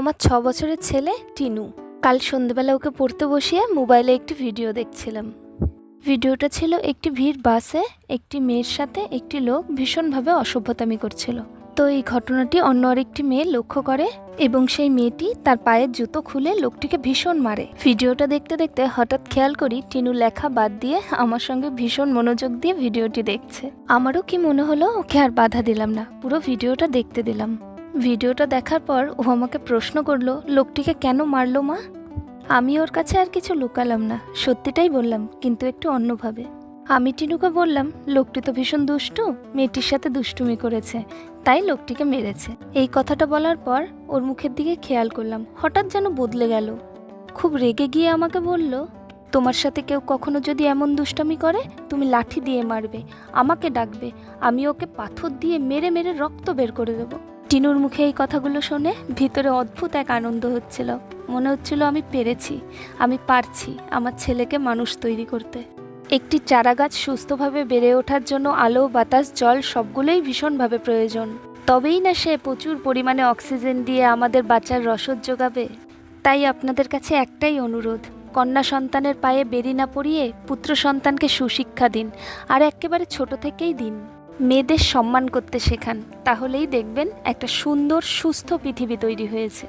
আমার ছ বছরের ছেলে, টিনু। কাল সন্ধেবেলা ওকে পড়তে বসিয়ে মোবাইলে একটি ভিডিও দেখছিলাম। ভিডিওটা ছিল একটি ভিড় বাসে, একটি মেয়ের সাথে একটি লোক ভীষণভাবে অসভ্যতামি করছিল। তো এই ঘটনাটি অন্য আরেকটি মেয়ে লক্ষ্য করে এবং সেই মেয়েটি তার পায়ের জুতো খুলে লোকটিকে ভীষণ মারে। ভিডিওটা দেখতে দেখতে হঠাৎ খেয়াল করি টিনু লেখা বাদ দিয়ে আমার সঙ্গে ভীষণ মনোযোগ দিয়ে ভিডিওটি দেখছে। আমারও কি মনে হলো, ওকে আর বাধা দিলাম না, পুরো ভিডিওটা দেখতে দিলাম। ভিডিওটা দেখার পর ও আমাকে প্রশ্ন করল, লোকটিকে কেন মারলো মা? আমি ওর কাছে আর কিছু লুকালাম না, সত্যিটাই বললাম, কিন্তু একটু অন্যভাবে। আমি টিনুকে বললাম, লোকটি তো ভীষণ দুষ্টু, মেয়েটির সাথে দুষ্টুমি করেছে, তাই লোকটিকে মেরেছে। এই কথাটা বলার পর ওর মুখের দিকে খেয়াল করলাম, হঠাৎ যেন বদলে গেল। খুব রেগে গিয়ে আমাকে বলল, তোমার সাথে কেউ কখনো যদি এমন দুষ্টামি করে, তুমি লাঠি দিয়ে মারবে, আমাকে ডাকবে, আমি ওকে পাথর দিয়ে মেরে মেরে রক্ত বের করে দেবো। টিনুর মুখে এই কথাগুলো শুনে ভিতরে অদ্ভুত এক আনন্দ হচ্ছিল। মনে হচ্ছিল আমি পেরেছি, আমি পারছি আমার ছেলেকে মানুষ তৈরি করতে। একটি চারা গাছ সুস্থভাবে বেড়ে ওঠার জন্য আলো, বাতাস, জল সবগুলোই ভীষণভাবে প্রয়োজন। তবেই না সে প্রচুর পরিমাণে অক্সিজেন দিয়ে আমাদের বাচ্চার রসদ যোগাবে? তাই আপনাদের কাছে একটাই অনুরোধ, কন্যা সন্তানের পায়ে বেরি না পড়িয়ে পুত্র সন্তানকে সুশিক্ষা দিন, আর একেবারে ছোট থেকেই দিন। মেয়েদের সম্মান করতে শেখান তাহলেই দেখবেন একটা সুন্দর সুস্থ পৃথিবী তৈরি হয়েছে।